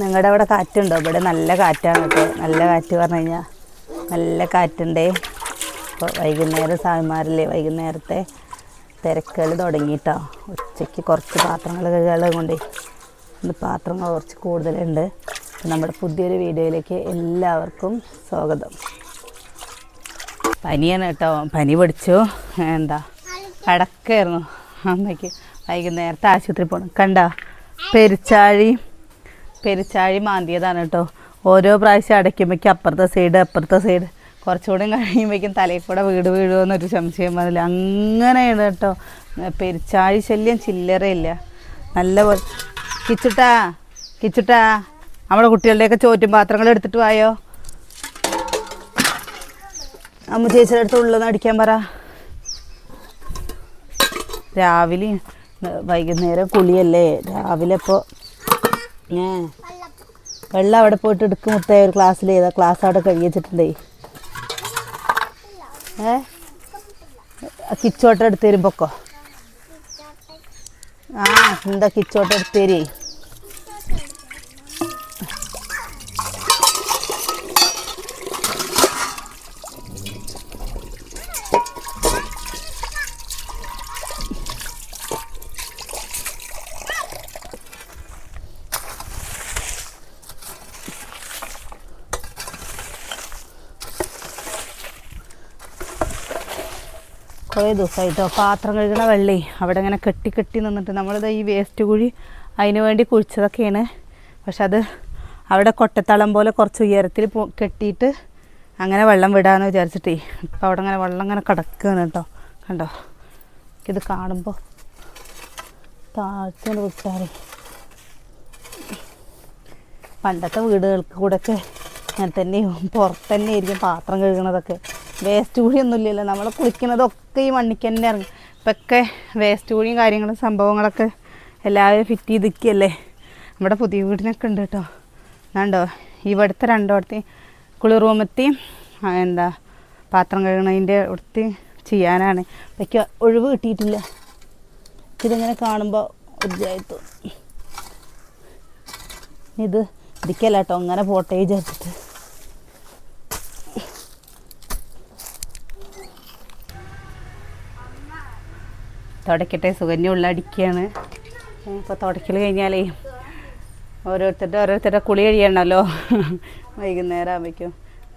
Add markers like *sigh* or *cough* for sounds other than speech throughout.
നിങ്ങളുടെ അവിടെ കാറ്റുണ്ടോ? ഇവിടെ നല്ല കാറ്റാണ് കേട്ടോ. നല്ല കാറ്റ് പറഞ്ഞു കഴിഞ്ഞാൽ നല്ല കാറ്റുണ്ടേ. അപ്പോൾ വൈകുന്നേരം സാമിമാരില്ലേ വൈകുന്നേരത്തെ തിരക്കുകൾ തുടങ്ങിയിട്ടോ. ഉച്ചയ്ക്ക് കുറച്ച് പാത്രങ്ങൾ കഴുകാനുള്ളത് കൊണ്ടേ ഇന്ന് പാത്രങ്ങൾ കുറച്ച് കൂടുതലുണ്ട്. നമ്മുടെ പുതിയൊരു വീഡിയോയിലേക്ക് എല്ലാവർക്കും സ്വാഗതം. പനിയാണ് കേട്ടോ. പനി പിടിച്ചു. എന്താ? അടക്കായിരുന്നു അമ്മയ്ക്ക് വൈകുന്നേരത്തെ ആശുപത്രി പോകണം കണ്ട? പെരിച്ചാഴി പെരിച്ചാഴി മാന്തിയതാണ് കേട്ടോ. ഓരോ പ്രാവശ്യം അടയ്ക്കുമ്പോഴേക്കും അപ്പുറത്തെ സൈഡ് അപ്പുറത്തെ സൈഡ് കുറച്ചുകൂടി കഴിയുമ്പോഴേക്കും തലയിൽ കൂടെ വീട് വീഴുമെന്നൊരു സംശയം വന്നില്ല. അങ്ങനെയാണ് കേട്ടോ. പെരിച്ചാഴി ശല്യം ചില്ലറയില്ല. നല്ല പോലെ കിച്ചുട്ടാ കിച്ചുട്ടാ. നമ്മുടെ കുട്ടികളുടെയൊക്കെ ചോറ്റും പാത്രങ്ങൾ എടുത്തിട്ട് വായോ? അമ്മ ചേച്ചിയുടെ അടുത്ത് ഉള്ളതെന്ന് അടിക്കാൻ പറ. രാവിലെ വൈകുന്നേരം കുളിയല്ലേ? രാവിലെ ഇപ്പോൾ വെള്ളം അവിടെ പോയിട്ട് എടുക്കും മുത്തേ ഒരു ക്ലാസ്സിൽ ഏതാ? ക്ലാസ് അവിടെ കഴിയിച്ചിട്ടുണ്ടേ ഏ? കിച്ചോട്ടം എടുത്ത് തരുമ്പോക്കോ ആ എന്താ കിച്ചോട്ടം എടുത്ത് തരേ? കുറേ ദിവസമായിട്ടോ പാത്രം കഴുകണ വെള്ളേ. അവിടെ ഇങ്ങനെ കെട്ടി കെട്ടി നിന്നിട്ട് നമ്മളിത് ഈ വേസ്റ്റ് കുഴി അതിന് വേണ്ടി കുഴിച്ചതൊക്കെയാണ്. പക്ഷെ അത് അവിടെ കൊട്ടത്തളം പോലെ കുറച്ച് ഉയരത്തിൽ കെട്ടിയിട്ട് അങ്ങനെ വെള്ളം വിടാമെന്ന് വിചാരിച്ചിട്ടേ. ഇപ്പം അവിടെ അങ്ങനെ വെള്ളം ഇങ്ങനെ കിടക്കുകയാണ് കേട്ടോ. കണ്ടോ? ഇത് കാണുമ്പോൾ താഴ്ച വിട്ടാലേ. പണ്ടത്തെ വീടുകൾക്ക് കൂടെയൊക്കെ ഞാൻ തന്നെ പുറത്ത് തന്നെ ആയിരിക്കും പാത്രം കഴുകണതൊക്കെ. വേസ്റ്റ് കുഴിയൊന്നും ഇല്ലല്ലോ നമ്മൾ കുളിക്കുന്നതൊക്കെ ഈ മണ്ണിക്ക് തന്നെ ഇറങ്ങും. ഇപ്പൊക്കെ വേസ്റ്റ് കുഴിയും കാര്യങ്ങളും സംഭവങ്ങളൊക്കെ എല്ലാവരും ഫിറ്റ് ചെയ്ത് നിൽക്കുകയല്ലേ നമ്മുടെ പുതിയ വീടിനൊക്കെ ഉണ്ട് കേട്ടോ. കണ്ടോ? ഇവിടുത്തെ രണ്ടോടത്തെയും കുളി റൂമെത്തിയും എന്താ പാത്രം കഴുകണതിന്റെ അടുത്ത് ചെയ്യാനാണ്. ഇപ്പൊക്കെ ഒഴിവ് കിട്ടിയിട്ടില്ല. ഇതിങ്ങനെ കാണുമ്പോൾ തോന്നും ഇത് ഇരിക്കല്ല കേട്ടോ. അങ്ങനെ പോട്ടെ വിചാരിച്ചിട്ട് തുടക്കട്ടെ സുകന്യ ഉള്ളടിക്കുകയാണ് ഇപ്പോൾ തുടക്കൽ കഴിഞ്ഞാലേ ഓരോരുത്തരുടെ ഓരോരുത്തരുടെ കുളി കഴിയണമല്ലോ വൈകുന്നേരം ആകുമ്പോഴേക്കും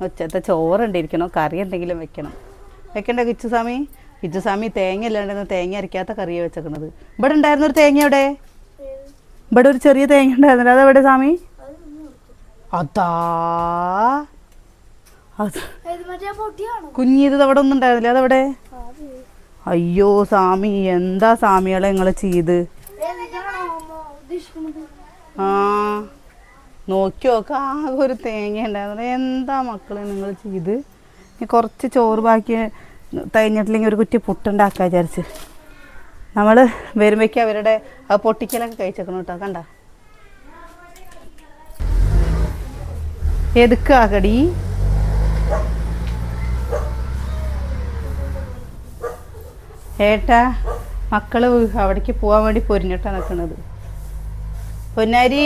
ഉച്ചത്തെ ചോറുണ്ടിരിക്കണം കറി എന്തെങ്കിലും വെക്കണം. വെക്കണ്ട കിച്ചുസ്വാമി കിച്ചുസ്വാമി തേങ്ങ അല്ലാണ്ടെന്ന് തേങ്ങ അരയ്ക്കാത്ത കറിയാണ് വെച്ചേക്കുന്നത് ഇവിടെ ഉണ്ടായിരുന്നൊരു തേങ്ങ എവിടെ? ഇവിടെ ഒരു ചെറിയ തേങ്ങ ഉണ്ടായിരുന്നില്ല. അതെവിടെ സ്വാമി? അതാ. കുഞ്ഞിത് അവിടെ ഒന്നും ഉണ്ടായിരുന്നില്ല. അതെവിടെ? അയ്യോ സ്വാമി എന്താ സ്വാമികളെ നിങ്ങൾ ചെയ്ത്? ആ നോക്കി നോക്ക ആകെ ഒരു തേങ്ങ ഉണ്ടായിരുന്നു. എന്താ മക്കളെ നിങ്ങൾ ചെയ്ത്? ഇനി കുറച്ച് ചോറ് ബാക്കി തേഞ്ഞിട്ടില്ലെങ്കിൽ ഒരു കുറ്റി പുട്ടുണ്ടാക്കാൻ വിചാരിച്ച്. നമ്മൾ വരുമ്പോഴേക്കും അവരുടെ പൊട്ടിക്കലൊക്കെ കഴിച്ചേക്കണം കേട്ടോ കണ്ട? എതുക്കാകടി ഏട്ടാ മക്കൾ അവിടേക്ക് പോകാൻ വേണ്ടി പൊരിഞ്ഞിട്ടാണ് നിൽക്കുന്നത് പൊന്നാരി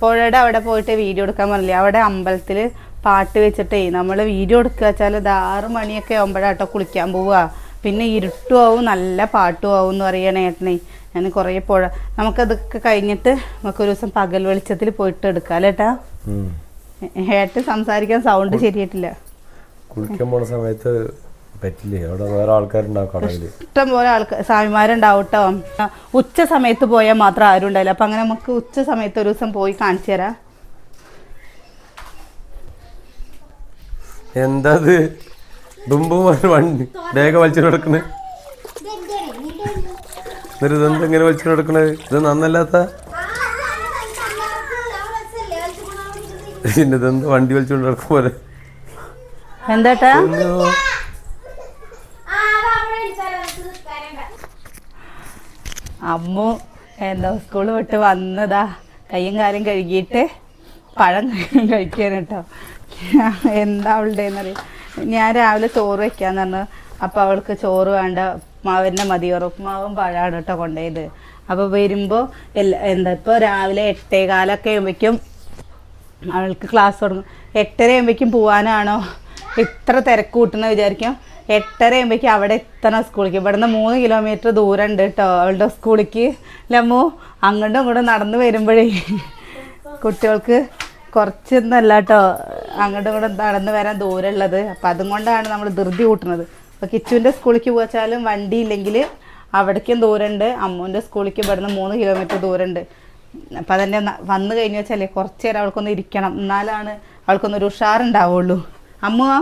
പുഴയുടെ അവിടെ പോയിട്ട് വീഡിയോ എടുക്കാൻ പറഞ്ഞില്ലേ? അവിടെ അമ്പലത്തിൽ പാട്ട് വെച്ചിട്ടേ നമ്മൾ വീഡിയോ എടുക്കുക വെച്ചാൽ ഇത് ആറ് മണിയൊക്കെ ആകുമ്പോഴാട്ടോ കുളിക്കാൻ പോവുക. പിന്നെ ഇരുട്ടും ആവും നല്ല പാട്ടും ആവും എന്ന് പറയണേ ഏട്ടനെ. ഞാൻ കുറേ പുഴ നമുക്കതൊക്കെ കഴിഞ്ഞിട്ട് നമുക്ക് ഒരു ദിവസം പകൽ വെളിച്ചത്തിൽ പോയിട്ട് എടുക്കാം അല്ലേ ഏട്ടാ? ഏട്ടൻ സംസാരിക്കാൻ സൗണ്ട് ശരിയായിട്ടില്ല. കുളിക്കാൻ പോണ സമയത്ത് പറ്റില്ലേ. അവിടെ വേറെ ആൾക്കാരുണ്ടാവും ഇഷ്ടം പോലെ ആൾക്കാർ സ്വാമിമാരുണ്ടാവും കേട്ടോ ഉച്ച സമയത്ത് പോയാൽ മാത്രം ആരും ഉണ്ടാവില്ല അപ്പം അങ്ങനെ നമുക്ക് ഉച്ച സമയത്ത് ഒരു ദിവസം പോയി കാണിച്ചു തരാം. എന്താ ഇത് ദുമ്പും വണ്ടി ഡേക വലിച്ചു നടക്കണേ. എന്നിട്ട് ഇതെന്ത് ഇങ്ങനെ വലിച്ചു കിടക്കണേ ഇത് നന്നല്ലാത്ത? പിന്നെ ഇതെന്ത് വണ്ടി വലിച്ചുകൊണ്ട് കിടക്കും പോലെ? എന്താട്ടാ അയ്യോ. അമ്മു എന്താ സ്കൂൾ വിട്ട് വന്നതാ. കയ്യും കാലും കഴുകിയിട്ട് പഴം കഴിക്കാൻ കേട്ടോ. എന്താ അവളുടെ എന്നറിയാം ഞാൻ രാവിലെ ചോറ് വെക്കാന്ന് പറഞ്ഞു. അപ്പോൾ അവൾക്ക് ചോറ് വേണ്ട മാവിന്റെ മതി. ഉറപ്പുമാവും പഴമാണ് കേട്ടോ കൊണ്ടുപോയത്. അപ്പോൾ വരുമ്പോൾ എല്ലാ എന്താ ഇപ്പോൾ രാവിലെ എട്ടേ കാലൊക്കെ ആകുമ്പോഴേക്കും അവൾക്ക് ക്ലാസ് തുടങ്ങും. എട്ടര ആകുമ്പോഴേക്കും പോവാനാണോ? ഇത്ര തിരക്ക് കൂട്ടുന്ന വിചാരിക്കും. എട്ടര ആകുമ്പോഴേക്കും അവിടെ എത്തണം സ്കൂളിലേക്ക്. ഇവിടുന്ന് മൂന്ന് കിലോമീറ്റർ ദൂരം ഉണ്ട് കേട്ടോ അവളുടെ സ്കൂളിലേക്ക് ലമ്മു അങ്ങോട്ടും ഇങ്ങോട്ടും നടന്ന് വരുമ്പോഴേ കുട്ടികൾക്ക് കുറച്ചൊന്നല്ല കേട്ടോ അങ്ങോട്ടും ഇങ്ങോട്ടും നടന്ന് വരാൻ ദൂരമുള്ളത് അപ്പം അതും കൊണ്ടാണ് നമ്മൾ ധൃതി കൂട്ടുന്നത്. അപ്പോൾ കിച്ചുവിന്റെ സ്കൂളിലേക്ക് പോച്ചാലും വണ്ടി ഇല്ലെങ്കിൽ അവിടേക്കും ദൂരമുണ്ട് അമ്മുവിന്റെ സ്കൂളിലേക്ക് ഇവിടുന്ന് മൂന്ന് കിലോമീറ്റർ ദൂരമുണ്ട് അപ്പം അതന്നെ വന്നു കഴിഞ്ഞു വെച്ചാലേ കുറച്ച് നേരം അവൾക്കൊന്ന് ഇരിക്കണം. എന്നാലാണ് അവൾക്കൊന്നൊരു ഉഷാറുണ്ടാവുള്ളൂ. അമ്മുവാ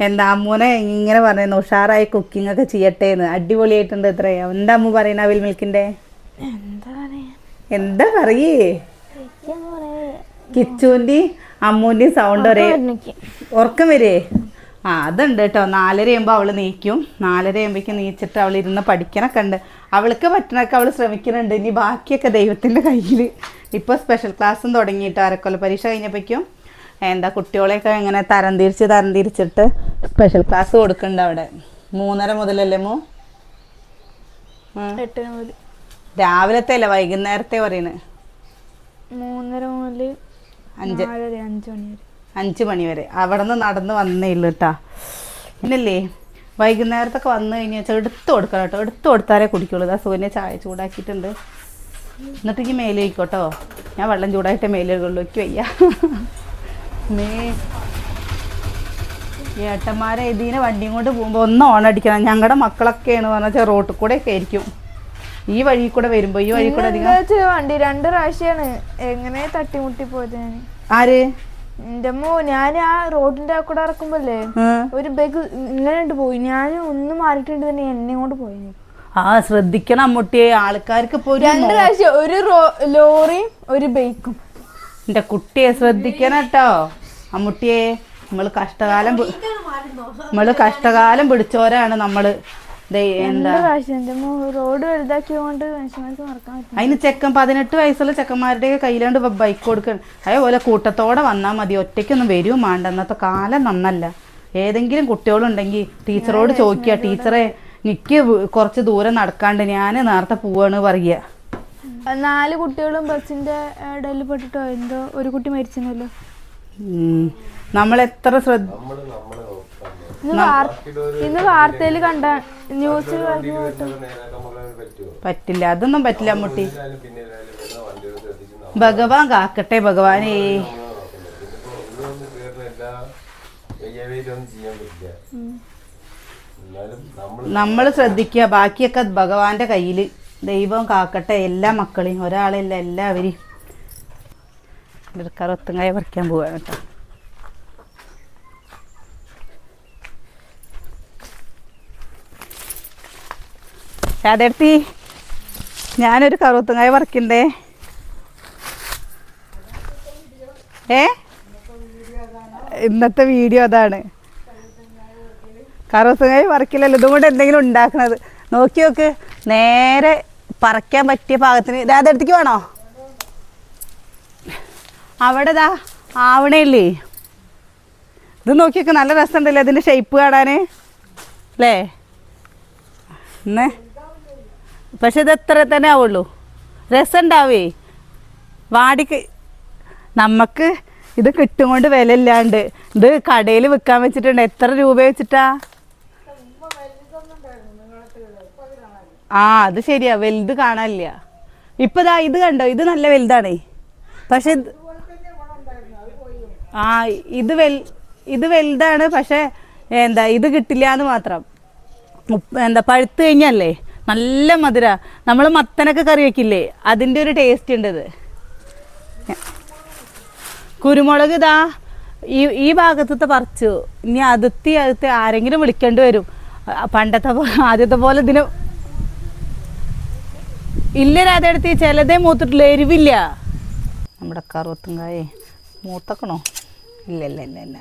എന്താ അമ്മൂനെ ഇങ്ങനെ പറയുന്നു ഉഷാറായി കുക്കിംഗ് ഒക്കെ ചെയ്യട്ടെ എന്ന് അടിപൊളിയായിട്ടുണ്ട് എത്ര എന്താ അമ്മു പറയുന്ന അവിൽ മിൽക്കിന്റെ എന്താ പറയാ? കിച്ചുവിന്റെ അമ്മൂന്റെയും സൗണ്ട് ഒരേ ഉറക്കം വരേ. ആ അതുണ്ട് കേട്ടോ. നാലര ആകുമ്പോൾ അവൾ നീക്കും. നാലര ആകുമ്പോഴേക്കും നീച്ചിട്ട് അവൾ ഇരുന്ന് പഠിക്കണൊക്കെ ഉണ്ട്. അവൾക്ക് പറ്റണൊക്കെ അവൾ ശ്രമിക്കുന്നുണ്ട് ഇനി ബാക്കിയൊക്കെ ദൈവത്തിന്റെ കയ്യിൽ ഇപ്പോൾ സ്പെഷ്യൽ ക്ലാസ്സും തുടങ്ങിയിട്ട് അരക്കൊല്ല. പരീക്ഷ കഴിഞ്ഞപ്പോഴേക്കും എന്താ കുട്ടികളെയൊക്കെ ഇങ്ങനെ തരംതിരിച്ച് തരംതിരിച്ചിട്ട് സ്പെഷ്യൽ ക്ലാസ് കൊടുക്കുന്നുണ്ട് അവിടെ. മൂന്നര മുതലല്ലേ മോ? രാവിലത്തെ അല്ല? വൈകുന്നേരത്തെ പറയുന്നത് മൂന്നര മുതൽ അഞ്ച്. അഞ്ച് മണി വരെ. അഞ്ച് മണി വരെ. അവിടെ നിന്ന് നടന്ന് വന്നേ ഉള്ളു കേട്ടാ പിന്നല്ലേ? വൈകുന്നേരത്തൊക്കെ വന്നു കഴിഞ്ഞാൽ വെച്ചാൽ എടുത്തു കൊടുക്കണം കേട്ടോ എടുത്തു കൊടുത്താലേ കുടിക്കുള്ളൂ. ഇതാ സൂര്യനെ ചായ ചൂടാക്കിയിട്ടുണ്ട്. എന്നിട്ട് എനിക്ക് മേലെ വയ്ക്കോട്ടോ ഞാൻ വെള്ളം ചൂടായിട്ട് മേലെ എനിക്ക് വയ്യ. മേ. ഏട്ടന്മാരെ ഇതിനെ വണ്ടിയും കൊണ്ട് പോകുമ്പോൾ ഒന്ന് ഓൺ അടിക്കണം ഞങ്ങളുടെ മക്കളൊക്കെയാണ് പറഞ്ഞാൽ റോട്ടിൽ കൂടെ ഒക്കെ ആയിരിക്കും. ഈ വഴി കൂടെ വരുമ്പോ ഈ വഴി കൂടെ അധികം വണ്ടി രണ്ട് പ്രാവശ്യമാണ് എങ്ങനെ തട്ടിമുട്ടി പോയത് ഞാൻ ആര്? എന്റെ അമ്മോ ഞാൻ ആ റോഡിന്റെ ആ കൂടെ ഇറക്കുമ്പോല്ലേ ഒരു ബൈക്ക് ഇങ്ങനെ പോയി. ഞാൻ ഒന്ന് മാറിയിട്ടുണ്ട് തന്നെ എന്നെ കൊണ്ട് പോയി ആ ശ്രദ്ധിക്കണം അമ്മൂട്ടിയെ. ആൾക്കാർക്ക് ഇപ്പോൾ ഒരു രണ്ട് പ്രാവശ്യം ഒരു ലോറിയും ഒരു ബൈക്കും. എന്റെ കുട്ടിയെ ശ്രദ്ധിക്കണം കേട്ടോ. അമ്മുട്ടിയെ നമ്മൾ കഷ്ടകാലം നമ്മൾ നമ്മൾ കഷ്ടകാലം പിടിച്ചോരാണ് നമ്മൾ. എന്റെ റോഡ് വലുതാക്കിയോണ്ട് അതിന് ചെക്കൻ പതിനെട്ട് വയസ്സുള്ള ചെക്കന്മാരുടെ കയ്യിലാണ്ട് ബൈക്ക് കൊടുക്കണം. അതേപോലെ കൂട്ടത്തോടെ വന്നാൽ മതി. ഒറ്റയ്ക്കൊന്നും വരും വേണ്ട അന്നത്തെ കാലം നന്നല്ല. ഏതെങ്കിലും കുട്ടികളുണ്ടെങ്കിൽ ടീച്ചറോട് ചോദിക്കുക ടീച്ചറെ എനിക്ക് കുറച്ച് ദൂരം നടക്കാണ്ട് ഞാൻ നേരത്തെ പോവാണ് പറയുക. നാല് കുട്ടികളും ബസ്സിന്റെ ഇടയിൽ പെട്ടിട്ടോ? എന്തോ ഒരു കുട്ടി മരിച്ചല്ലോ നമ്മൾ എത്ര ശ്രദ്ധ ഇന്ന് വാർ- വാർത്തയിൽ കണ്ട ന്യൂസ് പറ്റില്ല. അതൊന്നും പറ്റില്ല മുട്ടി ഭഗവാൻ കാക്കട്ടെ ഭഗവാനേ. നമ്മൾ ശ്രദ്ധിക്കുക. ബാക്കിയൊക്കെ ഭഗവാന്റെ കയ്യിൽ ദൈവം കാക്കട്ടെ എല്ലാ മക്കളെയും ഒരാളില്ല എല്ലാവരെയും. കറുത്തങ്ങായ പറിക്കാൻ പോവാണ് കേട്ടോ. രാധേടത്തി ഞാനൊരു കറുത്തങ്ങായ പറിക്കണ്ടേ? ഏ? ഇന്നത്തെ വീഡിയോ അതാണ്. കറുത്തങ്ങായ പറിക്കില്ലല്ലോ ഇതും കൊണ്ട് എന്തെങ്കിലും ഉണ്ടാക്കണത്. നോക്കി നോക്ക്. നേരെ പറിക്കാൻ പറ്റിയ പാകത്തിന് രാധേടത്തേക്ക് വേണോ? അവിടെ ഇതാ ആവണേ ഇത് നോക്കിയൊക്കെ നല്ല രസമുണ്ടല്ലേ അതിന്റെ ഷേപ്പ് കാണാൻ അല്ലേ? എന്നേ പക്ഷെ ഇത് എത്ര തന്നെ ആവുള്ളൂ. രസം ഉണ്ടാവേ വാടിക്ക്. നമുക്ക് ഇത് കിട്ടും കൊണ്ട് വില ഇല്ലാണ്ട് ഇത് കടയിൽ വിൽക്കാൻ വെച്ചിട്ടുണ്ട്. എത്ര രൂപ വെച്ചിട്ടാ? ആ അത് ശരിയാ. വലുത് കാണാനില്ല. ഇപ്പൊ ദാ ഇത് കണ്ടോ? ഇത് നല്ല വലുതാണേ. പക്ഷെ ആ ഇത് വെൽ ഇത് വലുതാണ്. പക്ഷെ എന്താ ഇത് കിട്ടില്ല എന്ന് മാത്രം എന്താ പഴുത്ത് കഴിഞ്ഞല്ലേ? നല്ല മധുര. നമ്മൾ മത്തനൊക്കെ കറി വെക്കില്ലേ? അതിന്റെ ഒരു ടേസ്റ്റ് ഉണ്ട് ഇത്. കുരുമുളക് ഇതാ ഈ ഈ ഭാഗത്തത്തെ പറിച്ചു. ഇനി അതിർത്തി അടുത്ത് ആരെങ്കിലും വിളിക്കേണ്ടി വരും. പണ്ടത്തെ ആദ്യത്തെ പോലെ ഇതിന് ഇല്ല രാധയെടുത്ത് ചിലതേ മൂത്തിട്ടില്ല എരിവില്ല. നമ്മുടെ കറുവത്തുങ്കായേ മൂത്തക്കണോ? ഇല്ല ഇല്ല ഇല്ല ഇല്ല.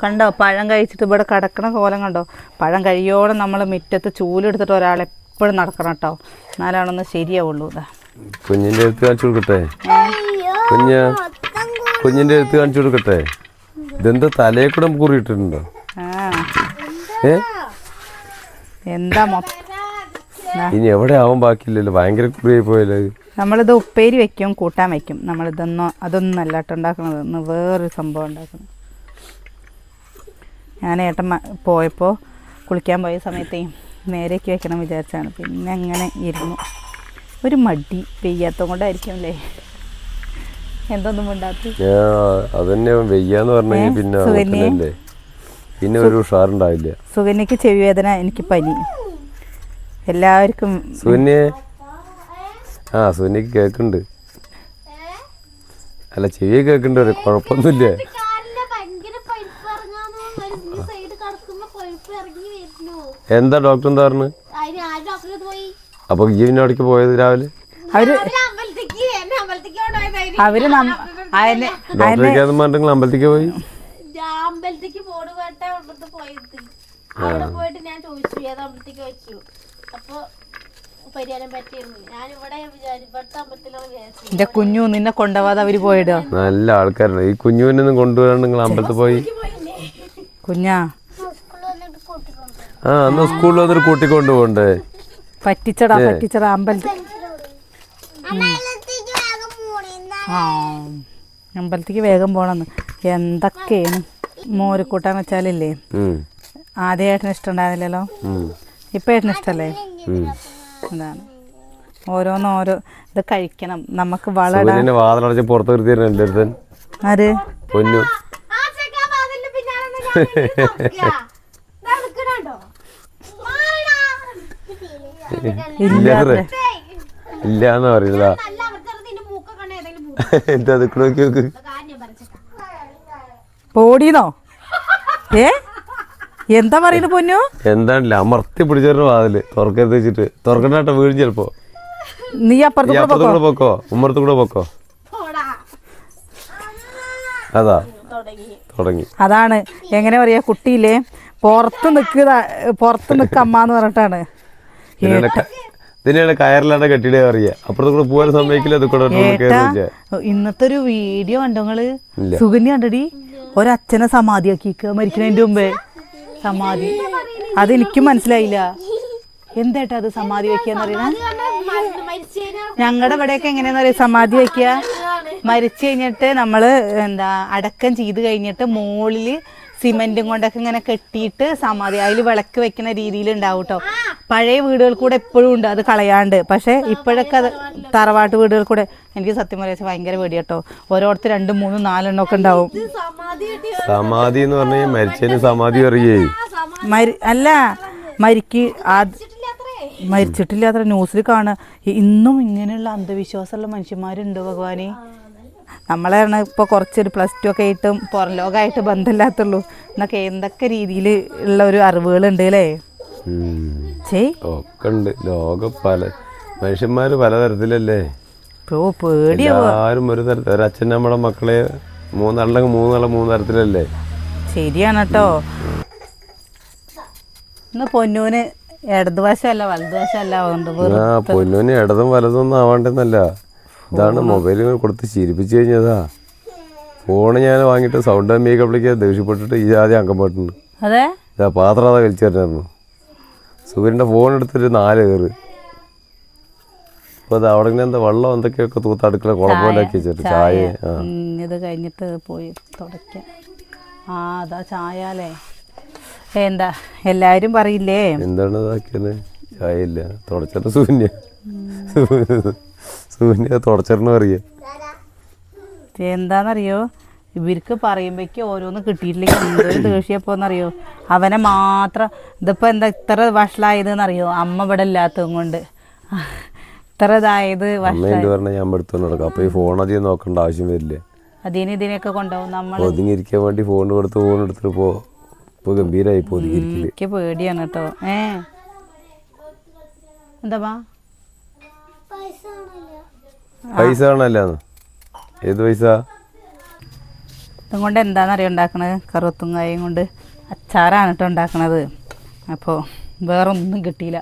കണ്ടോ പഴം കഴിച്ചിട്ട് ഇവിടെ കിടക്കണ കോലം കണ്ടോ? പഴം കഴിയോളം നമ്മൾ മുറ്റത്ത് ചൂലെടുത്തിട്ട് ഒരാൾ എപ്പോഴും നടക്കണം കേട്ടോ. എന്നാലാണൊന്ന് ശരിയാവുള്ളൂ ഇതാ. കുഞ്ഞിന്റെ അടുത്ത് കാണിച്ചു കൊടുക്കട്ടെ? കുഞ്ഞ കുഞ്ഞിന്റെ അടുത്ത് കാണിച്ചു കൊടുക്കട്ടെ? ഇതെന്താ തലയെ കൂടെ കുറിയിട്ടിട്ടുണ്ടോ? ഏ? എന്താ മൊത്തം ഇനി എവിടെ ആവാൻ ബാക്കിയില്ലല്ലോ? ഭയങ്കര പോയല്ലോ. നമ്മളിത് ഉപ്പേരി വെക്കും കൂട്ടാൻ വെക്കും. നമ്മളിതൊന്നും അതൊന്നും അല്ല കേട്ടോ ഉണ്ടാക്കുന്നത് ഒന്ന് വേറൊരു സംഭവം ഉണ്ടാക്കുന്നു. ഞാൻ ഏട്ടൻ പോയപ്പോൾ കുളിക്കാൻ പോയ സമയത്തേ നേരേക്ക് വെക്കണം വിചാരിച്ചാണ് പിന്നെ അങ്ങനെ ഇരുന്നു. ഒരു മടി പെയ്യാത്തത് കൊണ്ടായിരിക്കും അല്ലേ? എന്തൊന്നും അതന്നെ വെയ്യാന്ന് പറഞ്ഞു ഏ? പിന്നെ പിന്നെ ഒരു ഉഷാറുണ്ടാവില്ല. സുകന്യക്ക് ചെവി വേദന എനിക്ക് പനി. എല്ലാവർക്കും സുകന്യെ ആ സുകന്യക്ക് കേക്കുണ്ട് അല്ല ചെവി കേക്കുണ്ട് ഒരു കുഴപ്പമൊന്നുമില്ല. എന്താ ഡോക്ടർ എന്താ പറഞ്ഞു? അപ്പൊ ഈ പിന്നെ അവിടേക്ക് പോയത് രാവിലെ? അവർ അവർ അമ്പലത്തേക്ക് എന്നെ അമ്പലത്തേക്ക് പോയി? അമ്പലത്തേക്ക് പോയിട്ട് ഞാൻ ചോദിച്ചു ഏത് അമ്പലത്തേക്ക് വെച്ചു? അപ്പൊ പരിഹാരം പറ്റിയിരുന്നു. ഞാൻ ഇവിടെ വിചാരിച്ചു ഇവിടുത്തെ അമ്പലത്തിലാണ് വിചാരിച്ചു എന്റെ കുഞ്ഞു നിന്നെ കൊണ്ടുപോവാതെ അവർ പോയിടോ? നല്ല ആൾക്കാരുണ്ട് ഈ കുഞ്ഞുവിനൊന്നും കൊണ്ടുപോകാണ്ട് നിങ്ങൾ അമ്പലത്തിൽ പോയി? കുഞ്ഞാ സ്കൂളിൽ വന്നിട്ട് കൂട്ടിക്കൊണ്ട് ആ എന്നാ സ്കൂളിൽ വന്നിട്ട് കൂട്ടിക്കൊണ്ട് പോകണ്ടേ പറ്റിച്ചടാ പറ്റിച്ചടാ അമ്പലത്തിൽ അമ്പലത്തേക്ക് വേഗം മൂടിന്ന ആ അമ്പലത്തേക്ക് വേഗം പോണെന്ന്. എന്തൊക്കെയാണ് മോര് കൂട്ടാൻ വെച്ചാലില്ലേ? ഉം, ഇഷ്ടം ഏട്ടന് ഇഷ്ടമുണ്ടായിരുന്നില്ലല്ലോ ഉം, ഇപ്പം ഏട്ടന് ഇഷ്ടമല്ലേ. അതാണ്. ഓരോന്നോരോ ഇത് കഴിക്കണം. നമുക്ക് സുകന്യനെ വാതിലടച്ച് പുറത്ത് നിർത്തിയിരുന്നു ആര്? പൊന്നു. ഇല്ല എന്നാ പറയുന്നതാ. എന്റെ അത്? നോക്കി നോക്ക്. പോടീന്നോ ഏ? എന്താ പറയുന്നത് പൊന്നു? എന്താണില്ല അമർത്തി പിടിച്ചൊരു വാതിൽ. തുറക്കരുത് വെച്ചിട്ട്. തുറക്കണ്ടാട്ടോ വീഴും ചിലപ്പോ. നീ അപ്പുറത്ത് കൂടെ അപ്പുറത്ത് പോക്കോ? ഉമ്മറത്ത് കൂടെ പോക്കോ? അതാ. തുടങ്ങി. തുടങ്ങി. അതാണ്. എങ്ങനെ പറയാ കുട്ടിയില്ലേ പുറത്ത് നിൽക്കുക പുറത്ത് നിൽക്ക അമ്മ എന്ന് പറഞ്ഞിട്ടാണ്. ഇതിനെയാണ് കയറിലാണ് കെട്ടിടേ അറിയാ. അപ്പുറത്ത് കൂടെ പോകാൻ സമ്മതിക്കില്ല അത് കൂടെ ഏട്ടാ ഇന്നത്തെ ഒരു വീഡിയോ കണ്ടോ നിങ്ങൾ. സുകന്യ കണ്ടടി? ഒരച്ഛനെ സമാധിയാക്കിക്ക മരിക്കുന്നതിന്റെ മുമ്പേ. സമാധി. അതെനിക്കും മനസ്സിലായില്ല. എന്തായിട്ടത് അത് സമാധി വെക്കാന്ന് പറയണേ ഞങ്ങളുടെ ഇവിടെയൊക്കെ എങ്ങനെയാന്ന് പറയാ സമാധി വെക്കുക മരിച്ചു കഴിഞ്ഞിട്ട് നമ്മൾ എന്താ അടക്കം ചെയ്ത് കഴിഞ്ഞിട്ട് മുകളിൽ സിമെന്റും കൊണ്ടൊക്കെ ഇങ്ങനെ കെട്ടിയിട്ട് സമാധി അതിൽ വിളക്ക് വെക്കുന്ന രീതിയിൽ ഉണ്ടാവും കേട്ടോ പഴയ വീടുകൾ കൂടെ എപ്പോഴും ഉണ്ട് അത് കളയാണ്ട്. പക്ഷെ ഇപ്പോഴൊക്കെ അത് തറവാട്ട് വീടുകൾ കൂടെ എനിക്ക് സത്യം പറയാ ഭയങ്കര പേടി കേട്ടോ ഓരോരുത്തർ രണ്ടും മൂന്നും നാലെണ്ണം ഒക്കെ ഉണ്ടാവും. സമാധി എന്ന് പറഞ്ഞാൽ മരിച്ചതിന് സമാധി അറിയേ മരി അല്ല മരിക്ക് മരിച്ചിട്ടില്ല അത്ര ന്യൂസിൽ കാണുക. ഇന്നും ഇങ്ങനെയുള്ള അന്ധവിശ്വാസമുള്ള മനുഷ്യന്മാരുണ്ട് ഭഗവാനെ? നമ്മളാണ് ഇപ്പോൾ കുറച്ചൊരു പ്ലസ് ടു ഒക്കെ ആയിട്ടും പുറം ലോകമായിട്ട് ബന്ധമില്ലാത്തുള്ളൂ. എന്നൊക്കെ എന്തൊക്കെ രീതിയിൽ ഉള്ള ഒരു അറിവുകളുണ്ട് അല്ലേ? ഒക്കെ ഉണ്ട് ലോകം പല മനുഷ്യന്മാര് പലതരത്തിലല്ലേ ആരും ഒരു തരത്തിൽ അച്ഛൻ നമ്മുടെ മക്കളെ മൂന്നെണ്ണം മൂന്നാളെ മൂന്ന് തരത്തിലല്ലേ? ശരിയാണ് കേട്ടോ ഇന്ന് പൊന്നൂന് ഇടതുവശമല്ല വലതുവശമല്ല പൊന്നൂന് ഇടതും വലതും ഒന്നും ആവണ്ടെന്നല്ല. ഇതാണ് മൊബൈൽ കൊടുത്ത് ചിരിപ്പിച്ചു കഴിഞ്ഞതാ. ഫോണ് ഞാൻ വാങ്ങിയിട്ട് സൗണ്ട് മേക്കപ്പിലേക്ക് ദേഷ്യപ്പെട്ടിട്ട് ഈ ആദ്യം അങ്കം പോയിട്ടുണ്ട് അതെ? പാത്രം അതാ വലിച്ചു തരുന്നു സുഖിന്റെ ഫോൺ എടുത്തിട്ട് നാല് കയറ്. അപ്പോൾ അത് അവിടെ ഇങ്ങനെ എന്താ വെള്ളം എന്തൊക്കെയൊക്കെ തൂത്ത് അടുക്കള കുഴപ്പമില്ലാക്കി വെച്ചിട്ട് ചായ. ഇത് കഴിഞ്ഞിട്ട് പോയി തുടയ്ക്കാം. ആ അതാ ചായ അല്ലേ? എന്താ എല്ലാവരും പറയില്ലേ? എന്താണ് ഇതാക്കിയത്? ചായ ഇല്ല. തുടച്ചിട്ട് സൂന്യ *laughs* സൂന്യ തുടച്ചിടണം അറിയാം? എന്താണെന്നറിയോ ഇവർക്ക് പറയുമ്പോഴേക്ക് ഓരോന്ന് കിട്ടിയിട്ടില്ലെങ്കിൽ എന്തൊരു ദേഷ്യപ്പോന്നറിയോ അവനെ മാത്രം ഇതിപ്പോൾ എന്താ ഇത്ര വഷളായതെന്നറിയോ? അമ്മ ഇവിടെ ഇല്ലാത്തതും കൊണ്ട്. ഇത്ര ഇതായത് അപ്പോൾ ഈ ഫോൺ അധികം നോക്കേണ്ട ആവശ്യം വരില്ല. അതിന് ഇതിനൊക്കെ കൊണ്ടുപോകും നമ്മൾ ഒതുങ്ങിയിരിക്കാൻ വേണ്ടി ഫോൺ കൊടുത്ത് ഫോൺ എടുത്തിട്ട് പോ ഇപ്പോൾ ഗംഭീരമായി എനിക്ക് പേടിയാണ് കേട്ടോ. ഏ? എന്താ പൈസ ഏത് പൈസ? ഇതും കൊണ്ട് എന്താണെന്നറിയോ ഉണ്ടാക്കണത് കറുത്തുങ്കായും കൊണ്ട് അച്ചാറാണ് കേട്ടോ ഉണ്ടാക്കണത്. അപ്പോൾ വേറെ ഒന്നും കിട്ടിയില്ല.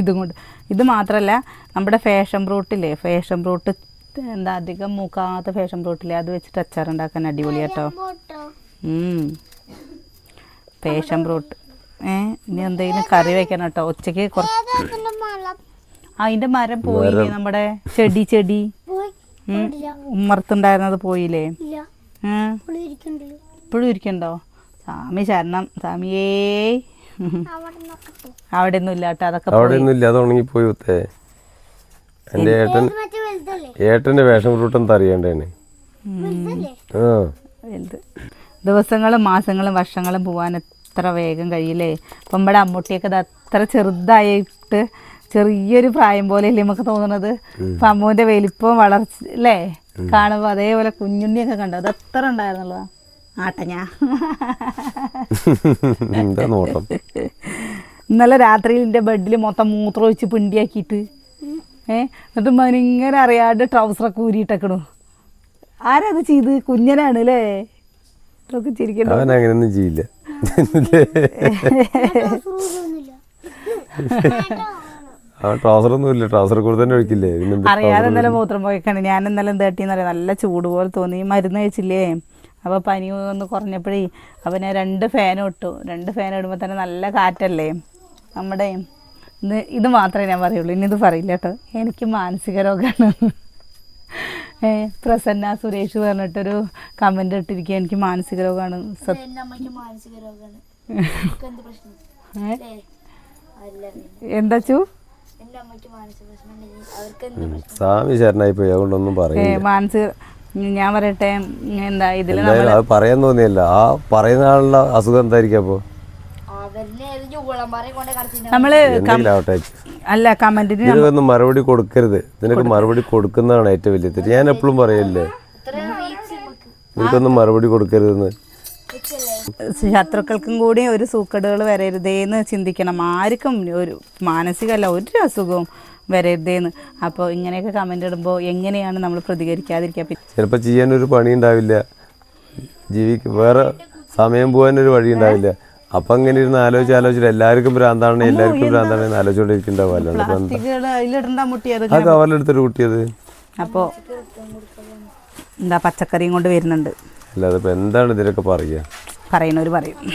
ഇതും കൊണ്ട്. ഇത് മാത്രമല്ല നമ്മുടെ ഫാഷൻ ഫ്രൂട്ടില്ലേ? ഫാഷൻ ഫ്രൂട്ട് എന്താ അധികം മൂക്കാത്ത ഫാഷൻ ഫ്രൂട്ടില്ലേ? അത് വെച്ചിട്ട് അച്ചാർ ഉണ്ടാക്കാൻ അടിപൊളി കേട്ടോ ഫാഷൻ ഫ്രൂട്ട്. ഏ ഇനി എന്തെങ്കിലും കറി വെക്കണം കേട്ടോ ഉച്ചയ്ക്ക് കുറച്ച് അതിന്റെ മരം പോയില്ലേ നമ്മുടെ ചെടി ചെടി. ഉമ്മർത്തുണ്ടായിരുന്നത് പോയില്ലേ. ഇപ്പോഴും ഇരിക്കണ്ടോ? സ്വാമി ശരണം. സ്വാമിയേ. അവിടെ ഒന്നും ഇല്ല കേട്ടോ അതൊക്കെ അവിടെ പോയി. ഒന്നും ഇല്ല ഉണങ്ങിപ്പോയി ഉത്തേ. എന്റെ ഏട്ടൻ ഏട്ടന്റെ വേഷം കൂട്ടം അറിയണ്ടേനെ ആ. വലുത്. ദിവസങ്ങളും മാസങ്ങളും വർഷങ്ങളും പോവാൻ എത്ര വേഗം കഴിയില്ലേ? അപ്പം നമ്മുടെ അമ്മൂട്ടിയൊക്കെ അത് അത്ര ചെറുതായിട്ട് ചെറിയൊരു പ്രായം പോലെ അല്ലേ നമുക്ക് തോന്നുന്നത്? അമ്മുവിന്റെ വലിപ്പം വളർച്ച അല്ലേ കാണുമ്പോൾ അതേപോലെ കുഞ്ഞുണ്ണിയൊക്കെ കണ്ടു? അത് എത്ര ഉണ്ടായിരുന്നുള്ളതാ ആട്ടഞ്ഞാ ഇന്നലെ രാത്രിയിൽ എന്റെ ബെഡിൽ മൊത്തം മൂത്രം ഒഴിച്ച് പിണ്ടിയാക്കിയിട്ട് ഏ? എന്നിട്ട് മനിങ്ങനെ അറിയാണ്ട് ട്രൗസറൊക്കെ ഊരിയിട്ടേക്കണു. ആരാ അത് ചെയ്ത്? കുഞ്ഞനാണ് അല്ലേ അവൻ അങ്ങനെയൊന്നും ചെയ്യില്ല. *laughs* ട്രൗസർ ഒന്നും ഇല്ല ട്രൗസർ തന്നെ ഒഴിക്കില്ലേ? അറിയാതെ ഇന്നലെ മൂത്രം പോയിക്കാണ്. ഞാൻ ഇന്നലെ തേട്ടിന്ന് അറിയാം. നല്ല ചൂട് പോലെ തോന്നി. മരുന്ന് കഴിച്ചില്ലേ? അപ്പോൾ പനി ഒന്ന് കുറഞ്ഞപ്പോഴേ അപ്പോൾ ഞാൻ രണ്ട് ഫാൻ ഇട്ടു. രണ്ട് ഫാൻ ഇടുമ്പോൾ തന്നെ നല്ല കാറ്റല്ലേ? നമ്മുടെ ഇത് മാത്രമേ ഞാൻ പറയുള്ളൂ. ഇനി ഇത് പറയില്ല കേട്ടോ. എനിക്ക് മാനസിക രോഗമാണ് പ്രസന്ന സുരേഷ് പറഞ്ഞിട്ടൊരു കമന്റ് ഇട്ടിരിക്കുക എനിക്ക് മാനസിക രോഗമാണ് *laughs* എന്താ ചൂ? സ്വാമി ശരണായി പോയി അതുകൊണ്ടൊന്നും പറയില്ല. മാനസിക ഞാൻ പറയട്ടെ എന്താ ഇതിൽ അത് പറയാൻ തോന്നിയല്ല. ആ പറയുന്ന ആളുടെ അസുഖം എന്തായിരിക്കും അപ്പോൾ നമ്മൾ അല്ല കമന്റിന് ഇതിനൊന്നും മറുപടി കൊടുക്കരുത്. നിനക്ക് മറുപടി കൊടുക്കുന്നതാണ് ഏറ്റവും വലിയ തെറ്റ്. ഞാൻ എപ്പോഴും പറയല്ലേ നിനക്കൊന്നും മറുപടി കൊടുക്കരുതെന്ന്. ശത്രുക്കൾക്കും കൂടി ഒരു സൂക്കടുകൾ വരരുതേന്ന് ചിന്തിക്കണം. ആർക്കും ഒരു മാനസികമല്ല ഒരു അസുഖവും വരരുതേന്ന്. അപ്പോൾ ഇങ്ങനെയൊക്കെ കമന്റ് ഇടുമ്പോൾ എങ്ങനെയാണ് നമ്മൾ പ്രതികരിക്കാതിരിക്കുക? ചിലപ്പോൾ ചെയ്യാനൊരു പണി ഉണ്ടാവില്ല ജീവിക്ക വേറെ സമയം പോകാനൊരു വഴി ഉണ്ടാവില്ല അപ്പൊ അങ്ങനെ ഇരുന്ന് ആലോചിച്ച് ആലോചിച്ചിട്ട് എല്ലാവർക്കും ഭ്രാന്താണ് എല്ലാവർക്കും ഭ്രാന്താണ് മുട്ടിയത് ആ കവറിലെടുത്തൊരു കുട്ടിയത്. അപ്പോൾ എന്താ പച്ചക്കറിയും കൊണ്ട് വരുന്നുണ്ട്. അല്ലാതെ ഇപ്പം എന്താണ് ഇതിലൊക്കെ പറയുക? പറയുന്നവർ പറയും.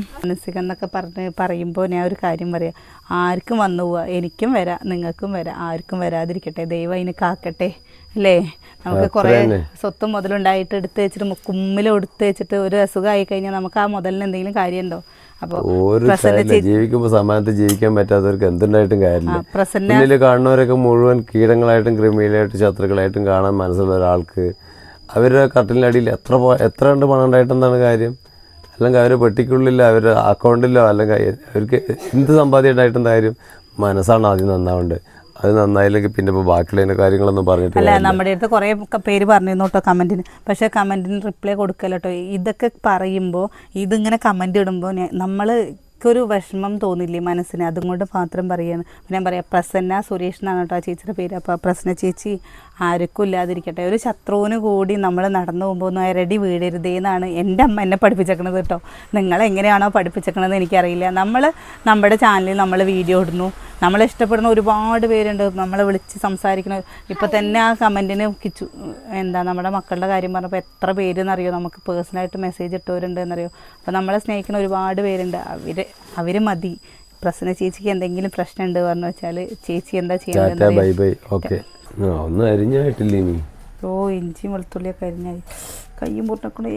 മാനസികം എന്നൊക്കെ പറഞ്ഞ് പറയുമ്പോൾ ഞാൻ ഒരു കാര്യം പറയാം. ആർക്കും വന്നു പോവാ. എനിക്കും വരാം. നിങ്ങൾക്കും വരാം. ആർക്കും വരാതിരിക്കട്ടെ. ദൈവം അതിന് കാക്കട്ടെ. അല്ലേ? നമുക്ക് കുറേ സ്വത്തും മുതലുണ്ടായിട്ട് എടുത്ത് വെച്ചിട്ട് കുമ്മിൽ എടുത്ത് വെച്ചിട്ട് ഒരു അസുഖമായി കഴിഞ്ഞാൽ നമുക്ക് ആ മുതലിന് എന്തെങ്കിലും കാര്യമുണ്ടോ അപ്പോൾ ജീവിക്കുമ്പോൾ സമാനത്തിൽ ജീവിക്കാൻ പറ്റാത്തവർക്ക് എന്തുണ്ടായിട്ടും കാര്യമില്ല. പ്രസന്ന മുന്നിൽ കാണുന്നവരൊക്കെ മുഴുവൻ കീടങ്ങളായിട്ടും ക്രിമിയിലായിട്ടും ശത്രുക്കളായിട്ടും കാണാൻ മനസ്സുള്ള ഒരാൾക്ക് അവരുടെ കട്ടിലിനടിയിൽ എത്ര പോ- എത്ര കണ്ട് പണം ഉണ്ടായിട്ടെന്താണ് കാര്യം. അല്ലെങ്കിൽ അവർ പെട്ടിക്കുള്ളിലോ അവരുടെ അക്കൗണ്ടിലോ അല്ലെങ്കിൽ അവർക്ക് എന്ത് സമ്പാദ്യം ഉണ്ടായിട്ടും കാര്യം മനസ്സാണ് ആദ്യം നന്നാവേണ്ടത്. അത് നന്നായില്ലെങ്കിൽ പിന്നെ ഇപ്പോൾ ബാക്കിയുള്ള കാര്യങ്ങളൊന്നും പറഞ്ഞിട്ടില്ല അല്ല നമ്മുടെ അടുത്ത് കുറേ പേര് പറഞ്ഞിരുന്നു കേട്ടോ കമന്റിന്. പക്ഷേ കമന്റിന് റിപ്ലൈ കൊടുക്കല്ലോ കേട്ടോ ഇതൊക്കെ പറയുമ്പോൾ ഇതിങ്ങനെ കമന്റ് ഇടുമ്പോൾ നമ്മൾ ഒരു വിഷമം തോന്നില്ലേ മനസ്സിന്? അതും കൊണ്ട് മാത്രം പറയാണ്. ഞാൻ പറയാം പ്രസന്ന സുരേഷ് എന്നാണ് കേട്ടോ ആ ചേച്ചിയുടെ പേര്. അപ്പോൾ പ്രസന്ന ചേച്ചി ആർക്കും ഇല്ലാതിരിക്കട്ടെ. ഒരു ശത്രുവിന് കൂടി നമ്മൾ നടന്നു പോകുമ്പോൾ ഒന്ന് വീഴരുതേ എന്നാണ് എന്റെ അമ്മ എന്നെ പഠിപ്പിച്ചേക്കണത് കേട്ടോ. നിങ്ങൾ എങ്ങനെയാണോ പഠിപ്പിച്ചേക്കണത് എനിക്കറിയില്ല. നമ്മൾ നമ്മുടെ ചാനലിൽ നമ്മൾ വീഡിയോ ഇടുന്നു. നമ്മൾ ഇഷ്ടപ്പെടുന്ന ഒരുപാട് പേരുണ്ട്. നമ്മളെ വിളിച്ച് സംസാരിക്കുന്ന ഇപ്പം തന്നെ ആ കമന്റിന് കിച്ചു എന്താ നമ്മുടെ മക്കളുടെ കാര്യം പറഞ്ഞപ്പോൾ എത്ര പേരെന്നറിയോ നമുക്ക് പേഴ്സണലായിട്ട് മെസ്സേജ് ഇട്ടവരുണ്ട് എന്നറിയോ? അപ്പോൾ നമ്മളെ സ്നേഹിക്കുന്ന ഒരുപാട് പേരുണ്ട്. അവർ അവർ മതി. പ്രസന്ന ചേച്ചിക്ക് എന്തെങ്കിലും പ്രശ്നമുണ്ട് പറഞ്ഞു വെച്ചാൽ ചേച്ചി എന്താ ചെയ്യുന്നത് ബൈ ചെയ്യേണ്ടത് ബൈ ഓക്കെ. ഒന്നും അരിഞ്ഞായിട്ടില്ല നീ? ഓ ഇഞ്ചി വെളുത്തുള്ളിയൊക്കെ അരിഞ്ഞായി. കയ്യും പൊട്ടക്കണേ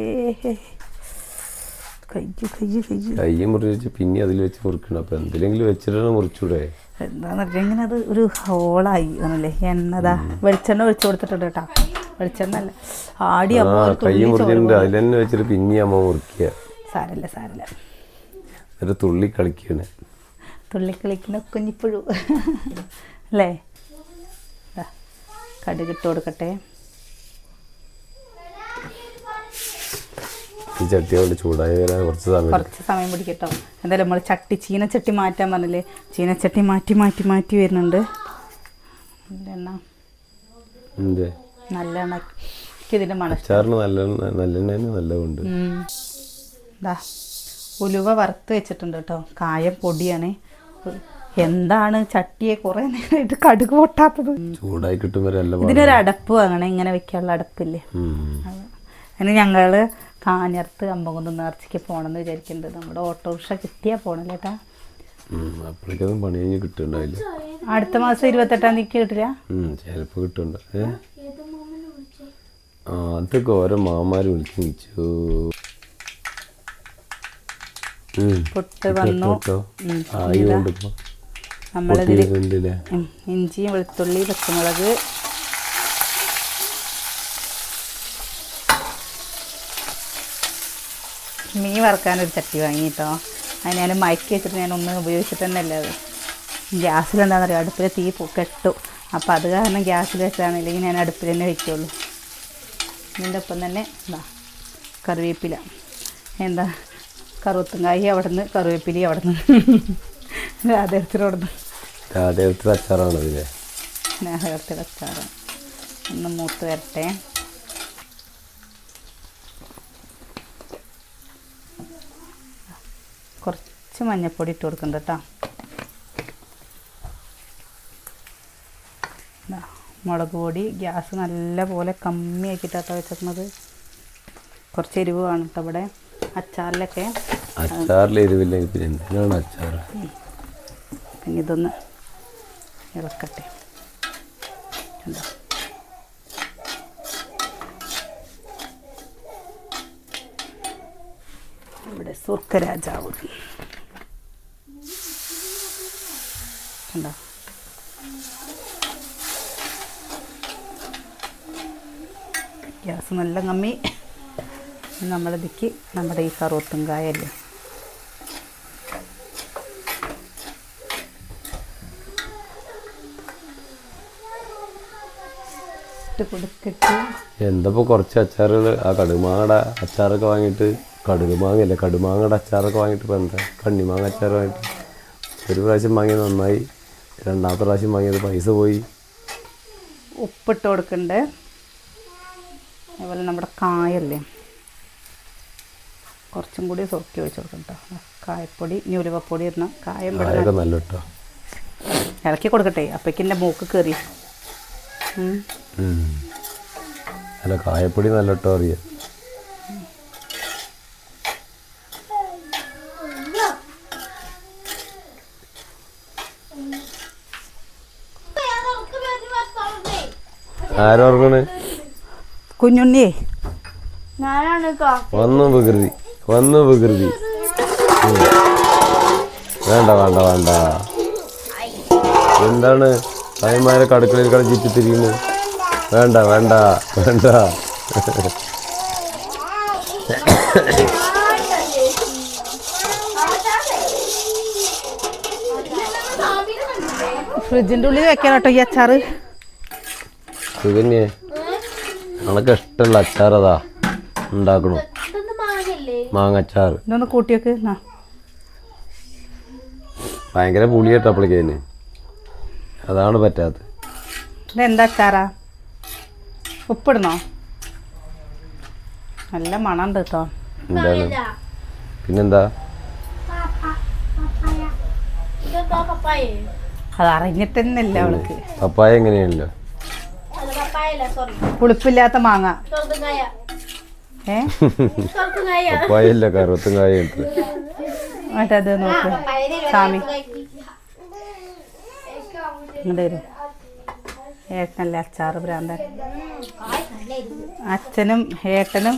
കയ്യ് കയ്യ് കയ്യ്. മുറിച്ച് പിന്നെ അതിൽ വെച്ച് മുറിക്കണം. അപ്പം എന്തിലെങ്കിലും വെച്ചിട്ടാണ് മുറിച്ചൂടെ? ഇങ്ങനെ അത് ഒരു ഹോളായി ആണല്ലേ എണ്ണതാ വെളിച്ചെണ്ണ ഒഴിച്ചു കൊടുത്തിട്ടുണ്ട് കേട്ടോ. വെളിച്ചെണ്ണ അല്ല. ആടി അമ്മ ഒരു കൈ തുള്ളി ചോറ് മുറിച്ചിട്ടുണ്ട് അതിൽ തന്നെ വെച്ചിട്ട് പിന്നെ അമ്മ മുറിക്കുക. സാരല്ല സാരല്ല. എന്നിട്ട് തുള്ളി കളിക്കുകയാണ് തുള്ളിക്കളിക്കുന്ന കുഞ്ഞിപ്പുഴു. അല്ലേ? കടുകിട്ട് കൊടുക്കട്ടെ. ഈ ചട്ടി കൊണ്ട് ചൂടായി വരാൻ കുറച്ച് സമയം കുറച്ച് സമയം പിടിക്കട്ടോ. എന്തായാലും നമ്മൾ ചട്ടി ചീനച്ചട്ടി മാറ്റാൻ പറഞ്ഞില്ലേ? ചീനച്ചട്ടി മാറ്റി മാറ്റി മാറ്റി വരുന്നുണ്ട്. നല്ല എണ്ണ എന്ത് നല്ല മണം നല്ലെണ്ണ നല്ലതുണ്ട്. ഉം. ഉലുവ വറുത്ത് വെച്ചിട്ടുണ്ട് കേട്ടോ. കായം പൊടിയാണ്. എന്താണ് ചട്ടിയെ കുറെ നേരമായിട്ട് കടുക് പൊട്ടാത്തത്? ചൂടായി ഇതിനൊരു അടപ്പ് വാങ്ങണം. ഇങ്ങനെ വെക്കാനുള്ള അടപ്പില്ലേ? അതിന് ഞങ്ങൾ കാഞ്ഞർത്ത് അമ്പകുന്ന് നേർച്ചയ്ക്ക് പോകണമെന്ന് വിചാരിക്കുന്നുണ്ട് നമ്മുടെ ഓട്ടോറിക്ഷ കിട്ടിയാൽ പോകണല്ലേ ഏട്ടാ അപ്പോഴേക്കൊന്നും പണി കഴിഞ്ഞ് കിട്ടുന്നുണ്ടാവില്ല അടുത്ത മാസം ഇരുപത്തെട്ടാം തീയതി കിട്ടില്ല? ചിലപ്പോൾ കിട്ടുന്നുണ്ട് അതൊക്കെ ഓരോ മാമാര് വിളിച്ചു. പൊട്ട് വന്നു. നമ്മളിതിൽ ഇഞ്ചി വെളുത്തുള്ളി പച്ചമുളക്. മീൻ വറക്കാനൊരു ചട്ടി വാങ്ങി കേട്ടോ അത് ഞാൻ മയക്കി വെച്ചിട്ട് ഞാൻ ഒന്നും ഉപയോഗിച്ചിട്ട് തന്നെ അല്ല അത്. ഗ്യാസിലെന്താണെന്ന് അറിയാം അടുപ്പിൽ തീ കെട്ടു. അപ്പോൾ അത് കാരണം ഗ്യാസിൽ വെച്ചാണെങ്കിൽ ഇല്ലെങ്കിൽ ഞാൻ അടുപ്പിൽ തന്നെ വെക്കുള്ളൂ. ഇതിന്റെ ഒപ്പം തന്നെ എന്താ കറിവേപ്പില. എന്താ? കറുത്തുങ്കായി അവിടെ നിന്ന് കറിവേപ്പിലി അവിടെ നിന്ന് രാധേരത്തിൽ അവിടെ നിന്ന് രാധേവത്തിൽ അച്ചാറാണ് ഇതിലെ സ്നേഹത്തിൽ അച്ചാറ്. ഒന്ന് മൂത്ത് വരട്ടെ. കുറച്ച് മഞ്ഞപ്പൊടി ഇട്ട് കൊടുക്കുന്നുണ്ട് കേട്ടോ. മുളക് പൊടി ഗ്യാസ് നല്ല പോലെ കമ്മിയാക്കിയിട്ടാട്ടോ വെച്ചിരുന്നത് കുറച്ച് എരിവ് കാണട്ടോ ഇവിടെ. അച്ചാറിലൊക്കെ. അച്ചാറിൽ എരിവില്ലെങ്കിൽ പിന്നെ എന്തിനാണ് അച്ചാർ പിന്നെ ഇതൊന്ന് ഇളക്കട്ടെ. കണ്ടോ? ഇവിടെ സുർക്ക കണ്ടോ? ഗ്യാസ് നല്ല കമ്മി. നമ്മളിതിക്ക് നമ്മുടെ ഈ കറുവത്തും കായല്ലേ? കൊടുത്തിട്ട് എന്തപ്പോൾ കുറച്ച് അച്ചാറുകൾ ആ കടുമാങ്ങയുടെ അച്ചാറൊക്കെ വാങ്ങിയിട്ട് കടുമാങ്ങല്ലേ കടുമാങ്ങയുടെ അച്ചാറൊക്കെ വാങ്ങിയിട്ട് ഇപ്പം എന്താ? കണ്ണിമാങ്ങ അച്ചാർ വാങ്ങിയിട്ട്. ഒരു പ്രാവശ്യം വാങ്ങിയത് നന്നായി. രണ്ടാമത്തെ പ്രാവശ്യം വാങ്ങിയത് പൈസ പോയി. ഉപ്പിട്ട് കൊടുക്കണ്ടേ? അതുപോലെ നമ്മുടെ കായല്ലേ? കുറച്ചും കൂടി സുറുക്കി ഒഴിച്ചു കൊടുക്കണം കേട്ടോ കായപ്പൊടി ഇനി ഉലുവപ്പൊടി ഇടണം. കായം നല്ല കേട്ടോ ഇളക്കി കൊടുക്കട്ടെ. അപ്പേക്ക് എന്റെ മൂക്ക് കയറി അല്ല കായപ്പൊടി നല്ല കേട്ടോ അറിയാം ആരോർക്കണേ കുഞ്ഞുണ്ണിയേ. ഞാനാണ് വന്നു വികൃതി. വന്നു വികൃതി. വേണ്ട വേണ്ട വേണ്ട. എന്താണ്? തായ്മാരെ കടുക്കളയിൽ കളിച്ചിട്ട് തിരിയുന്നു വേണ്ട വേണ്ട വേണ്ട. ഫ്രിഡ്ജിന്റെ ഉള്ളിൽ വെക്കാൻ കേട്ടോ ഈ അച്ചാറ്. സുകന്യെ അനക്ക് ഇഷ്ടമുള്ള അച്ചാറതാ? ഉണ്ടാക്കണു? മാങ്ങച്ചാർ ഇതൊന്ന് കൂട്ടിയൊക്കെ ഭയങ്കര പുളിയട്ടോ അപ്പളിക്കതിന് അതാണ് പറ്റാത്തത്. ഇതെന്താ അച്ചാറാ? ഉപ്പിടണോ നല്ല മണമുണ്ട് കേട്ടോ. എന്താണ്? പിന്നെന്താ? ഇതെന്താ പപ്പായേ അത് അറിഞ്ഞിട്ട് തന്നെയല്ല അവൾക്ക്. പപ്പായ എങ്ങനെയാണല്ലോ? പുളിപ്പില്ലാത്ത മാങ്ങ. ചെറുതുങ്ങായ ഏ? ചെറുതുങ്ങായ പപ്പായ ഇല്ല കറുത്തും കായ എന്നിട്ട് അത് നോക്ക്. സ്വാമി. ഇങ്ങോട്ട് വരും. ഏട്ടനല്ലേ അച്ചാറ് ഭ്രാന്തൻ? അച്ഛനും ഏട്ടനും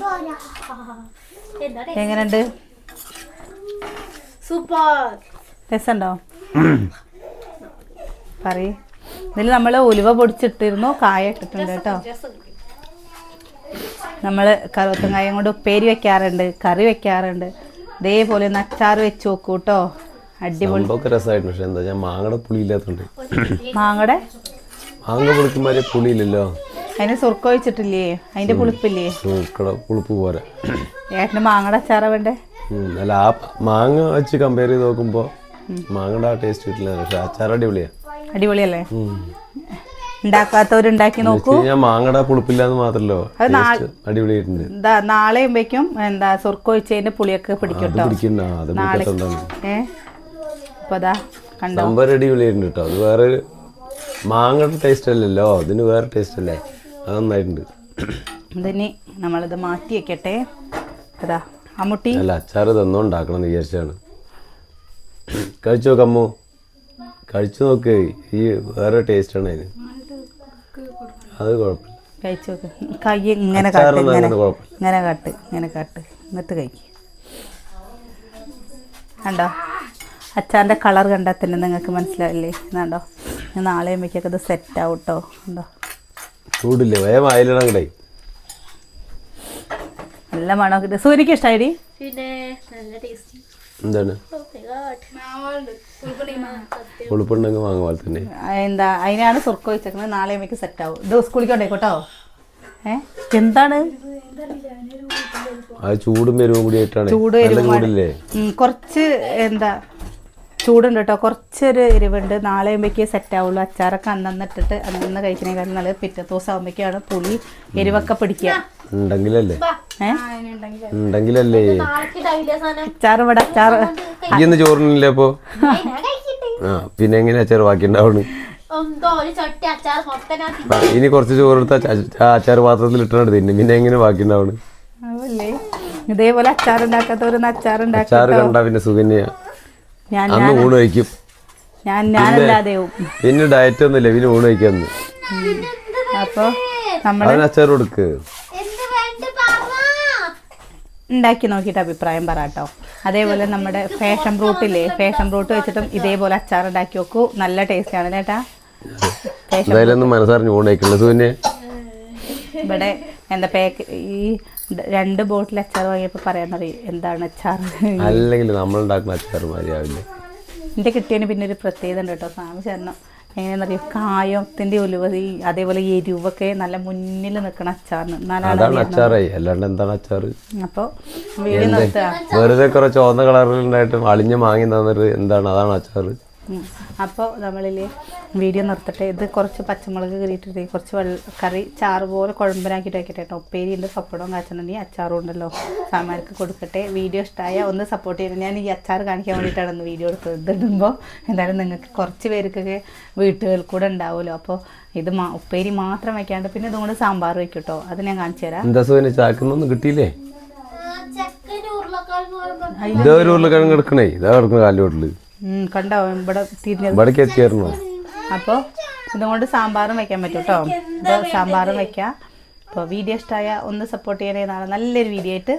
എങ്ങനെയുണ്ട്? സൂപ്പർ. രസമുണ്ടോ? പറയ്. ഇതിൽ നമ്മൾ ഉലുവ പൊടിച്ചിട്ടിരുന്നു കായ ഇട്ടിട്ടുണ്ട് കേട്ടോ. നമ്മൾ കറുവത്തങ്കായം കൊണ്ട് ഉപ്പേരി വെക്കാറുണ്ട് കറി വെക്കാറുണ്ട്. ഇതേപോലെ ഒന്ന് അച്ചാർ വെച്ച് നോക്കൂ കേട്ടോ അടിപൊളി. രസമായിരുന്നു പക്ഷെ എന്താ ഞാൻ മാങ്ങയുടെ പുളി ഇല്ലാത്തതുണ്ട് മാങ്ങടെ? മാങ്ങ പുളിക്കുമാരെ പുളിയില്ലല്ലോ. അതിന് സുർക്ക ഒഴിച്ചിട്ടില്ലേ? അതിന്റെ പുളിപ്പില്ലേ? പുളിപ്പ് പോരാ. ഏട്ടന് മാങ്ങയുടെ അച്ചാറാ വേണ്ടേ? അല്ല ആ മാങ്ങ വെച്ച് കമ്പയർ ചെയ്ത് നോക്കുമ്പോൾ മാങ്ങയുടെ ആ ടേസ്റ്റ് കിട്ടില്ല പക്ഷെ അച്ചാർ അടിപൊളിയാ. അടിപൊളിയല്ലേ. ഉണ്ടാക്കാത്തവരുണ്ടാക്കി നോക്കൂ. ഞാൻ മാങ്ങട പുളിപ്പില്ലാന്ന് മാത്രല്ലോ അടിപൊളിയായിട്ടുണ്ട്. എന്താ നാളെ ആകുമ്പോഴേക്കും എന്താ സുർക്ക ഒഴിച്ചതിന്റെ പുളിയൊക്കെ പിടിക്കും അത് അത് നാളെ പിടിക്കാത്തതാണ് ഏ? അപ്പൊ അതാ കണ്ടോ? അടിപൊളിയായിട്ടുണ്ട് കേട്ടോ അത് വേറെ മാങ്ങയുടെ ടേസ്റ്റ് അല്ലല്ലോ. അതിന് വേറെ ടേസ്റ്റ് അല്ലേ? അത് നന്നായിട്ടുണ്ട്. ഇതിനി നമ്മളിത് മാറ്റി വെക്കട്ടെ. അതാ അമ്മുട്ടി. അല്ല അച്ചാർ തന്നോ ഉണ്ടാക്കണം എന്ന് വിചാരിച്ചാണ്. കഴിച്ചു നോക്ക് കഴിച്ചു നോക്ക്. ഈ വേറെ ടേസ്റ്റ് ആണ് അതിന്. അത് കുഴപ്പമില്ല. കഴിച്ചു നോക്ക്. കൈ ഇങ്ങനെ കാട്ട് ഇങ്ങനെ. ഇങ്ങനെ കാട്ട് ഇങ്ങനെ കാട്ട്. എന്നിട്ട് കഴിക്കും. കണ്ടോ? അച്ചാറിന്റെ കളർ കണ്ടാൽ തന്നെ നിങ്ങൾക്ക് മനസ്സിലാവില്ലേ? എന്നാണ്ടോ ഞാൻ നാളെ അമ്മയ്ക്കൊക്കെ ഇത് സെറ്റ് ആവും കേട്ടോ ഉണ്ടോ ചൂടില്ലേ? വേഗം അയലിടാൻ നല്ല മണമൊക്കെ സൂര്യക്ക് ഇഷ്ടമായി പിന്നെ നല്ല ടേസ്റ്റി എന്താണ്? ഉളുപ്പുണ്ടെങ്കിൽ വാങ്ങുക പോലെ തന്നെ. എന്താ അതിനാണ് സുർക്ക വെച്ചേക്കുന്നത്. നാളെ അമ്മയ്ക്ക് സെറ്റ് ആവും. ഇത് സ്കൂളിലേക്ക് കേട്ടോ ഏ? എന്താണ്? അത് ചൂടും വരുവും കൂടി ആയിട്ടാണ്. ചൂട് നല്ല എരിവും ചൂടില്ലേ കുറച്ച് എന്താ ചൂടുണ്ട് കേട്ടോ കുറച്ചൊരു എരിവുണ്ട്. നാളെ ആകുമ്പോഴേക്കേ സെറ്റ് ആവുള്ളൂ. അച്ചാറൊക്കെ അന്നന്നിട്ടിട്ട് അന്നന്ന് കഴിക്കണേക്കാളും നല്ലത് പിറ്റേ ദിവസം ആകുമ്പോഴേക്കാണ് പുളി എരിവൊക്കെ പിടിക്കുക. ഉണ്ടെങ്കിലല്ലേ? ഉണ്ടെങ്കിലല്ലേ. അച്ചാർ ഇവിടെ അച്ചാർ ഈ ഇന്ന് ചോറിനില്ലേ അപ്പോ? ഏയ് ഞാൻ കഴിക്കട്ടെ. ആ പിന്നെ എങ്ങനെയാ അച്ചാർ ബാക്കി ഉണ്ടാവണ് ഇനി കുറച്ച് ചോറെടുത്ത് അച്ചാർ പാത്രത്തിൽ ഇട്ടാണ് തിന്നും. പിന്നെ എങ്ങനെ ബാക്കി ഉണ്ടാവണ് ഇതേപോലെ അച്ചാർ ഉണ്ടാക്കാത്തവരൊന്ന് അച്ചാർ അച്ചാർ കണ്ടാ പിന്നെ സുകന്യ ഞാൻ അന്ന് ഊണ് കഴിക്കും. ഞാൻ ഞാനല്ലാതെയും പിന്നെ ഡയറ്റ് ഒന്നുമില്ല. പിന്നെ ഊണ് കഴിക്കാന്ന്. അപ്പൊ നമ്മൾ അച്ചാർ കൊടുക്ക് എന്ത് വേണ്ട പാവാ ഉണ്ടാക്കി നോക്കിയിട്ട് അഭിപ്രായം പറ കേട്ടോ. അതേപോലെ നമ്മുടെ ഫാഷൻ ഫ്രൂട്ടില്ലേ ഫാഷൻ ഫ്രൂട്ട് വെച്ചിട്ടും ഇതേപോലെ അച്ചാർ ഉണ്ടാക്കി നോക്കൂ. നല്ല ടേസ്റ്റ് ആണ് ചേട്ടാ എന്തായാലും മനസ്സറിഞ്ഞ് ഇവിടെ എന്താ പാക്ക് ഈ രണ്ട് ബോട്ടിൽ അച്ചാർ വാങ്ങിയപ്പോൾ പറയാന്നറിയും എന്താണ് അച്ചാർ? അല്ലെങ്കിൽ നമ്മൾ ഉണ്ടാക്കുന്ന അച്ചാർ മതിയാവില്ല. എന്റെ കിട്ടിയതിന് പിന്നെ ഒരു പ്രത്യേകത ഉണ്ട് കേട്ടോ. സ്വാമി ചേരണം എങ്ങനെയാണെന്നറിയോ? കായത്തിന്റെ ഉലുവ ഈ അതേപോലെ എരിവൊക്കെ നല്ല മുന്നിൽ നിൽക്കണ അച്ചാറിന്. അതാണ് അച്ചാറായി അല്ലാണ്ട് എന്താണ് അച്ചാർ അപ്പോൾ വീഡിയോ നിർത്തുക. വെറുതെ കുറച്ച് ചുവന്ന കളറിലുണ്ടായിട്ട് അളിഞ്ഞ് മാങ്ങി തന്നിട്ട് എന്താണ്? അതാണ് അച്ചാർ അപ്പോൾ നമ്മളിൽ വീഡിയോ നിർത്തട്ടെ. ഇത് കുറച്ച് പച്ചമുളക് കീറിയിട്ടിട്ട് കുറച്ച് വെള്ള കറി ചാറ് പോലെ കുഴമ്പനാക്കിയിട്ട് വെക്കട്ടെ കേട്ടോ ഉപ്പേരി ഉണ്ട് പപ്പടവും കാച്ചണി അച്ചാറും ഉണ്ടല്ലോ. സാമാർക്ക് കൊടുക്കട്ടെ. വീഡിയോ ഇഷ്ടമായ ഒന്ന് സപ്പോർട്ട് ചെയ്യണം. ഞാൻ ഈ അച്ചാർ കാണിക്കാൻ വേണ്ടിയിട്ടാണ് ഒന്ന് വീഡിയോ എടുത്തത്. ഇടുമ്പോൾ എന്തായാലും നിങ്ങൾക്ക് കുറച്ച് പേർക്കൊക്കെ വീട്ടുകളിൽ കൂടെ ഉണ്ടാവുമല്ലോ. അപ്പോൾ ഇത് മാ ഉപ്പേരി മാത്രം വെക്കാണ്ട് പിന്നെ ഇതുകൊണ്ട് സാമ്പാർ വെക്കും കേട്ടോ അത് ഞാൻ കാണിച്ചു തരാം. എന്താ സുഖം? ചാക്കുന്നൊന്നും കിട്ടിയില്ലേ? ഇതൊരു ഉരുളക്കിഴങ്ങ് ഇതേ ഒരു ഉരുളക്കിഴങ്ങ് എടുക്കണേ. ഇതാ കിടക്കുന്ന കാലിലോട്ടിൽ കണ്ടോ? ഇവിടെ തിരിഞ്ഞത് എത്തിയായിരുന്നു. അപ്പോൾ ഇതുകൊണ്ട് സാമ്പാറും വെക്കാൻ പറ്റും കേട്ടോ അപ്പോൾ സാമ്പാറും വെക്കാം. അപ്പോൾ വീഡിയോ ഇഷ്ടമായ ഒന്ന് സപ്പോർട്ട് ചെയ്യണേ നാളെ നല്ലൊരു വീഡിയോ ആയിട്ട്